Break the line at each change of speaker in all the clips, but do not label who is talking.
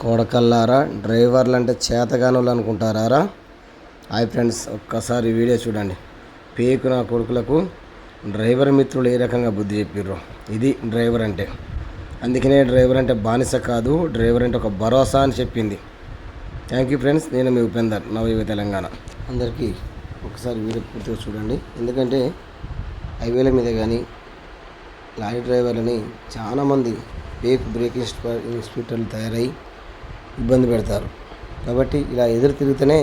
కోడకల్లారా? డ్రైవర్లు అంటే చేతగానులు అనుకుంటారా హాయ్ ఫ్రెండ్స్ ఒక్కసారి వీడియో చూడండి. పేకు నా కొడుకులకు డ్రైవర్ మిత్రులు ఏ రకంగా బుద్ధి చెప్పిర్రు? ఇది డ్రైవర్ అంటే. అందుకనే డ్రైవర్ అంటే బానిస కాదు డ్రైవర్ అంటే ఒక భరోసా అని చెప్పింది. థ్యాంక్ యూ ఫ్రెండ్స్ నేను మీ ఉపేందర్ నవయువ తెలంగాణ. అందరికీ ఒకసారి వీడియో పూర్తిగా చూడండి. ఎందుకంటే హైవేల మీద కానీ లారీ డ్రైవర్లని చాలామంది ఫేక్ బ్రేక్ ఇన్స్ప- ఇన్స్పెక్టర్లు తయారై ఇబ్బంది పెడతారు. కాబట్టి ఇలా ఎదురు తిరిగితేనే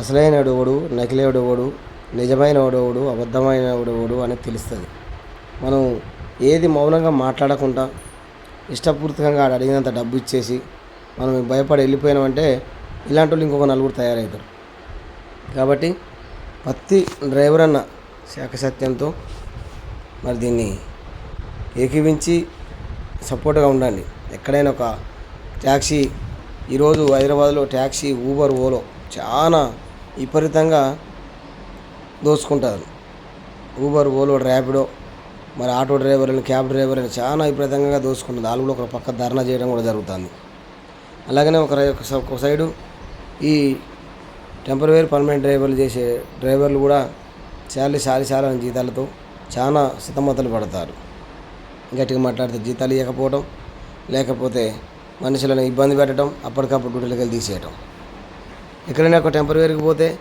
అసలైన అడవుడు నకిలీ అడవుడు నిజమైన అడవుడు అబద్ధమైన అడవుడు అనేది తెలుస్తుంది. మనం ఏది మౌనంగా మాట్లాడకుండా ఇష్టపూర్తికంగా ఆడ అడిగినంత డబ్బు ఇచ్చేసి మనం భయపడి వెళ్ళిపోయినామంటే ఇలాంటి వాళ్ళు ఇంకొక నలుగురు తయారవుతారు. కాబట్టి ప్రతి డ్రైవర్ అన్న శాఖసత్యంతో మరి దీన్ని ఏకీవించి సపోర్ట్గా ఉండండి. ఎక్కడైనా ఒక ట్యాక్సీ ఈరోజు హైదరాబాద్లో ట్యాక్సీ ఊబర్ ఓలో చాలా విపరీతంగా దోచుకుంటారు. ఊబర్ ఓలో ర్యాపిడో మరి ఆటో డ్రైవర్లు క్యాబ్ డ్రైవర్లు చాలా విపరీతంగా దోసుకుంటుంది వాళ్ళు కూడా ఒక పక్క ధర్నా చేయడం కూడా జరుగుతుంది. అలాగనే ఒక ఒక సైడు ఈ టెంపరీ పర్మనెంట్ డ్రైవర్లు చేసే డ్రైవర్లు కూడా శాలరీ సారి సారా జీతాలతో చాలా సితమతలు పడతారు. గట్టిగా మాట్లాడితే జీతాలు ఇవ్వకపోవడం లేకపోతే మనుషులను ఇబ్బంది పెట్టడం అప్పటికప్పుడు డ్యూటీలకి వెళ్ళి తీసేయటం. ఎక్కడైనా ఒక టెంపరీకి పోతే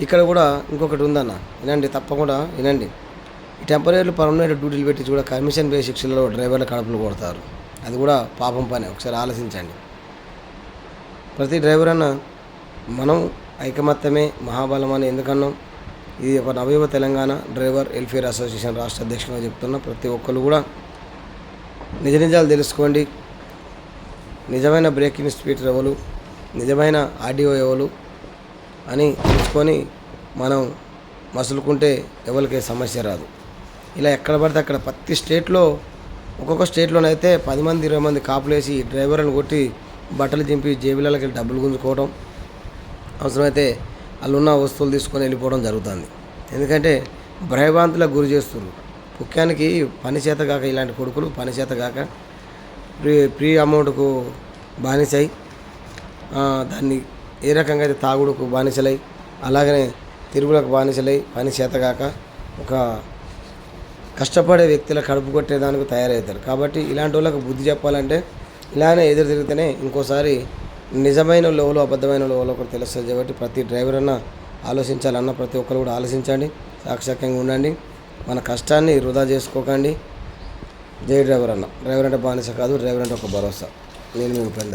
ఇక్కడ కూడా ఇంకొకటి ఉందన్న. వినండి తప్పకుండా వినండి. ఈ టెంపరీ పర్మనెంట్ డ్యూటీలు పెట్టి కూడా కమిషన్ బేస్ శిక్షలలో డ్రైవర్ల కడుపులు కొడతారు. అది కూడా పాపం పని. ఒకసారి ఆలోచించండి. ప్రతి డ్రైవర్ అన్న మనం ఐకమత్యమే మహాబలం అని ఎందుకన్నాం? ఇది ఒక నవయువ తెలంగాణ డ్రైవర్ వెల్ఫేర్ అసోసియేషన్ రాష్ట్ర అధ్యక్షునిగా చెప్తున్న ప్రతి ఒక్కరు కూడా నిజ నిజాలు తెలుసుకోండి. నిజమైన బ్రేకింగ్ స్పీడ్ ఎవరు? నిజమైన ఆడియో ఎవరు? అని తెలుసుకొని మనం మసులుకుంటే ఎవరికి సమస్య రాదు. ఇలా ఎక్కడ పడితే అక్కడ ప్రతి స్టేట్లో ఒక్కొక్క స్టేట్లోనైతే పది మంది ఇరవై మంది కాపులేసి డ్రైవర్లను కొట్టి బట్టలు చింపి జేబులకి డబ్బులు గుంజుకోవడం అవసరమైతే వాళ్ళున్న వస్తువులు తీసుకొని వెళ్ళిపోవడం జరుగుతుంది. ఎందుకంటే భయభ్రాంతులకు గురి చేస్తున్నారు ముఖ్యానికి పని చేత కాక ఇలాంటి కొడుకులు పని చేత కాక ప్రీ ప్రీ అమౌంట్కు బానిసై దాన్ని ఏ రకంగా అయితే తాగుడుకు బానిసలై అలాగనే తిరుగులకు బానిసలై పని చేతగాక ఒక కష్టపడే వ్యక్తుల కడుపు కొట్టేదానికి తయారవుతారు. కాబట్టి ఇలాంటి వాళ్ళకు బుద్ధి చెప్పాలంటే ఇలానే ఎదురు తిరిగితేనే ఇంకోసారి నిజమైన లోలు అబద్ధమైన లోలు ఒకటి తెలుస్తుంది కాబట్టి ప్రతి డ్రైవర్ అన్న ఆలోచించాలన్న ప్రతి ఒక్కరు కూడా ఆలోచించండి. సాక్షాత్యంగా ఉండండి. మన కష్టాన్ని వృధా చేసుకోకండి. జై డ్రైవర్ అన్న. డ్రైవర్ అంటే బానిస కాదు డ్రైవర్ అంటే ఒక భరోసా. నేను మేము పెద్ద